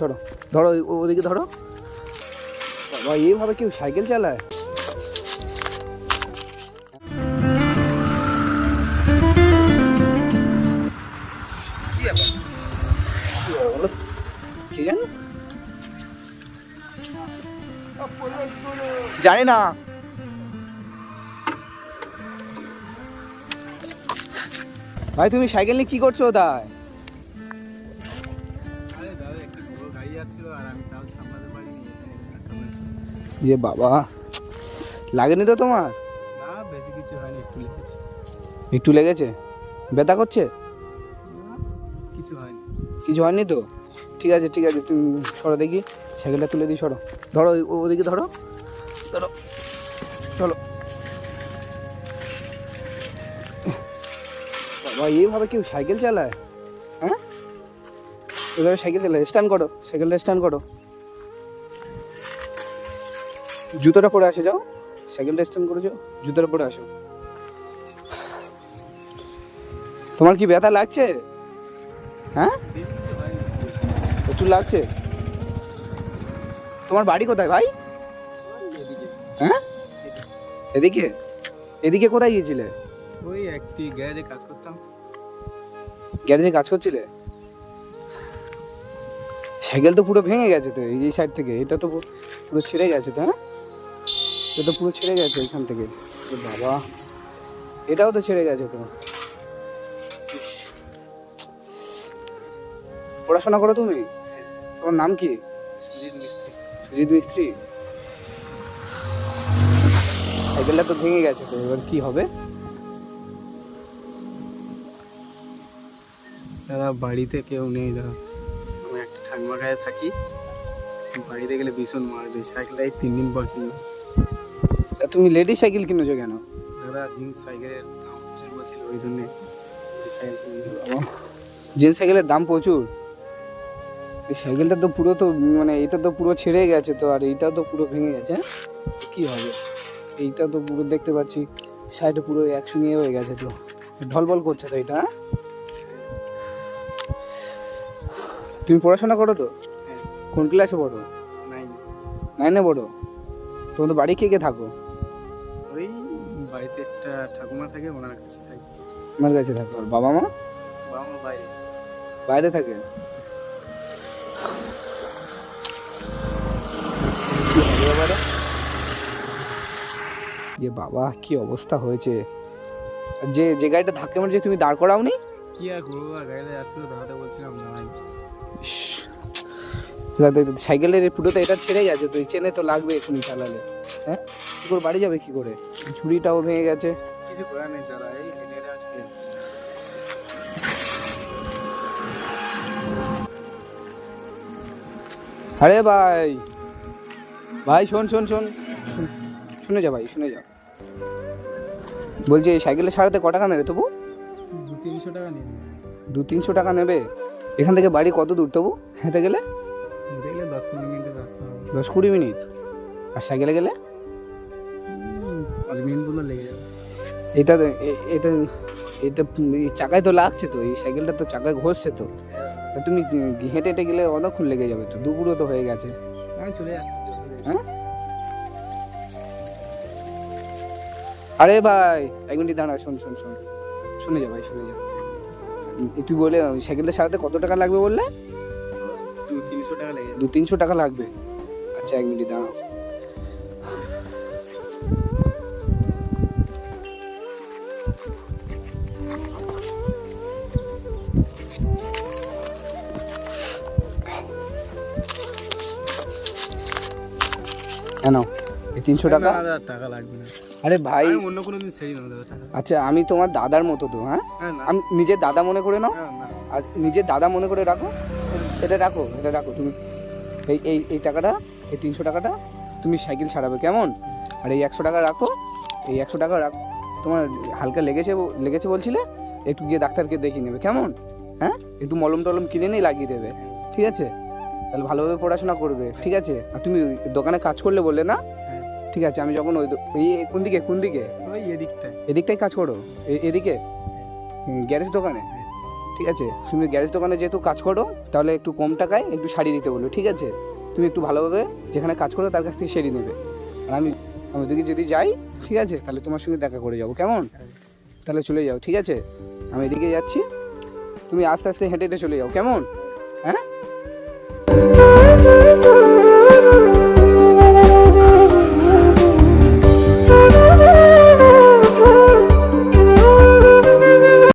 ধরো ধরো ওদিকে ধরো। বাবা, এইভাবে কেউ সাইকেল চালায়? জানি? না। ভাই, তুমি সাইকেল নিয়ে কি করছ তাই বড় গাড়ি যাচ্ছিল আর আমি তাও সামলাতে পারিনি এখানে ধাক্কা মেরেছে। যে বাবা লাগেনি তো তোমার? না বেশি কিছু হয়নি একটু লেগেছে। একটু লেগেছে? ব্যথা করছে? কিছু হয়নি। কিছু হয়নি তো? ঠিক আছে ঠিক আছে তুমি সরো দেখি সাইকেলটা তুলে দিই সরো। ধরো ওদিকে ধরো। ধরো চলো। বাবা এইভাবে কেউ সাইকেল চালায়? হ্যাঁ? এভাবে সাইকেল চালায় স্ট্যান্ড করো সাইকেলটা স্ট্যান্ড করো। জুতোটা পরে আসে যাও সাইকেলটা স্ট্যান্ড করে যাও জুতোটা পরে আসো। তোমার কি ব্যথা লাগছে? হ্যাঁ? প্রচুর লাগছে। তোমার বাড়ি কোথায় ভাই? হ্যাঁ? এদিকে? এদিকে কোথায় গিয়েছিলে? ওই একটি গ্যারেজে কাজ করতাম। গ্যারেজে কাজ করছিলে? সাইকেল তো পুরো ভেঙে গেছে তো এই সাইড থেকে। এটা তো পুরো ছিঁড়ে গেছে তো হ্যাঁ এটা তো পুরো ছিঁড়ে গেছে এখান থেকে। বাবা। এটাও তো ছিঁড়ে গেছে তো। পড়াশোনা করো তুমি? তোমার নাম কি? সুজিত মিস্ত্রি। সুজিত মিস্ত্রি? সাইকেলটা তো ভেঙে গেছে তো এবার কি হবে? দাদা বাড়িতে কেউ নেই দাদা ঠাকুমা গায়ে থাকি। বাড়িতে গেলে ভীষণ মারবে সাইকেলটাই তিন দিন পর কিনলাম। তা তুমি লেডিস সাইকেল কিনেছো কেন? দাদা জিন্স সাইকেলের দাম প্রচুর বলছিল ওই জন্যে সাইকেল। জেন্টস সাইকেলের দাম প্রচুর? এই সাইকেলটা তো পুরো তো মানে এটা তো পুরো ছেড়ে গেছে তো আর এইটা তো পুরো ভেঙে গেছে হ্যাঁ? কি হবে? এইটা তো পুরো দেখতে পাচ্ছি সাইডে পুরো একসঙ্গে হয়ে গেছে তো ঢলবল করছে তো এটা তুমি পড়াশোনা করো তো? হ্যাঁ। কোন ক্লাসে পড়ো? নাইন নাইনে পড়ো? তোমাদের বাড়ি কে কে থাকো? ওই বাড়িতে একটা ঠাকুমা থাকে ওনার কাছে থাকি। আমার কাছে থাকো। আর বাবা মা? বাবা মা বাইরে। বাইরে থাকে? যে বাবা কি অবস্থা হয়েছে? যে যে গাড়িটা ধাক্কা মারছে তুমি দাঁড় করাওনি? কি আর করব আর গাড়িতে যাচ্ছিল বলছিলাম দাঁড়াই। সাইকেলের পুরোটা এটা ছেড়ে গেছে তো এই চেনে তো লাগবে এখনই চালালে। হ্যাঁ? কি করে বাড়ি যাবে কি করে? ঝুড়িটাও ভেঙে গেছে। কিছু করার নেই এই আরে ভাই ভাই শোন শোন শোন। শোন- যা ভাই শুনে যা। বলছি এই সাইকেলে সারাতে ক টাকা নেবে তবু? দু তিনশো টাকা নিয়ে নিই দু তিনশো টাকা নেবে? এখান থেকে বাড়ি কত দূর তবু? হেঁটে গেলে? দশ মিনিটের রাস্তা হবে। দশ কুড়ি মিনিট? আর সাইকেলে গেলে? পাঁচ মিনিট মতো লেগে যাবে। এটা এটা এটা চাকায় তো লাগছে তো এই সাইকেলটা তো চাকায় ঘষছে তো। তা তুমি হেঁটে হেঁটে গেলে অনেকক্ষণ লেগে যাবে তো দুপুরও তো হয়ে গেছে। আমি চলে যাচ্ছি চলে যাচ্ছি। হ্যাঁ? আরে ভাই এক মিনিট দাঁড়া শোন শোন শোন। শুনে যা ভাই শুনে যা। তুই বলে সাইকেলটা সারাতে কত টাকা লাগবে বললে? দু তিনশো টাকা লেগে দু তিনশো টাকা লাগবে? আচ্ছা এক মিনিট দাঁড়াও। কেন এই তিনশো টাকা। টাকা লাগবে না। আরে ভাই। অন্য কোনো দিন সেরি দাদা টাকা। আচ্ছা আমি তোমার দাদার মতো তো হ্যাঁ? না আমি নিজের দাদা মনে করে নাও। না, না। আর নিজের দাদা মনে করে রাখো। এটা রাখো এটা রাখো। তুমি এই এই এই টাকাটা এই তিনশো টাকাটা তুমি সাইকেল ছাড়াবে কেমন? আর এই একশো টাকা রাখো এই একশো টাকা রাখো। তোমার হালকা লেগেছে লেগেছে বলছিলে একটু গিয়ে ডাক্তারকে দেখিয়ে নেবে কেমন? হ্যাঁ? একটু মলম টলম কিনে নিয়ে লাগিয়ে দেবে ঠিক আছে? তাহলে ভালোভাবে পড়াশোনা করবে ঠিক আছে? আর তুমি দোকানে কাজ করলে বললে না ঠিক আছে আমি যখন ওই কোন দিকে কোন দিকে? ওই এদিকটায়। এদিকটাই কাজ করো। এদিকে? গ্যারেজ দোকানে? ঠিক আছে তুমি গ্যারেজ দোকানে যেহেতু কাজ করো তাহলে একটু কম টাকায় একটু শাড়ি দিতে বলো ঠিক আছে? তুমি একটু ভালোভাবে যেখানে কাজ করো তার কাছ থেকে শাড়ি নেবে। আর আমি আমি ওদিকে যদি যাই ঠিক আছে তাহলে তোমার সঙ্গে দেখা করে যাব কেমন? তাহলে চলে যাও ঠিক আছে? আমি এদিকে যাচ্ছি তুমি আস্তে আস্তে হেঁটে হেঁটে চলে যাও কেমন? হ্যাঁ?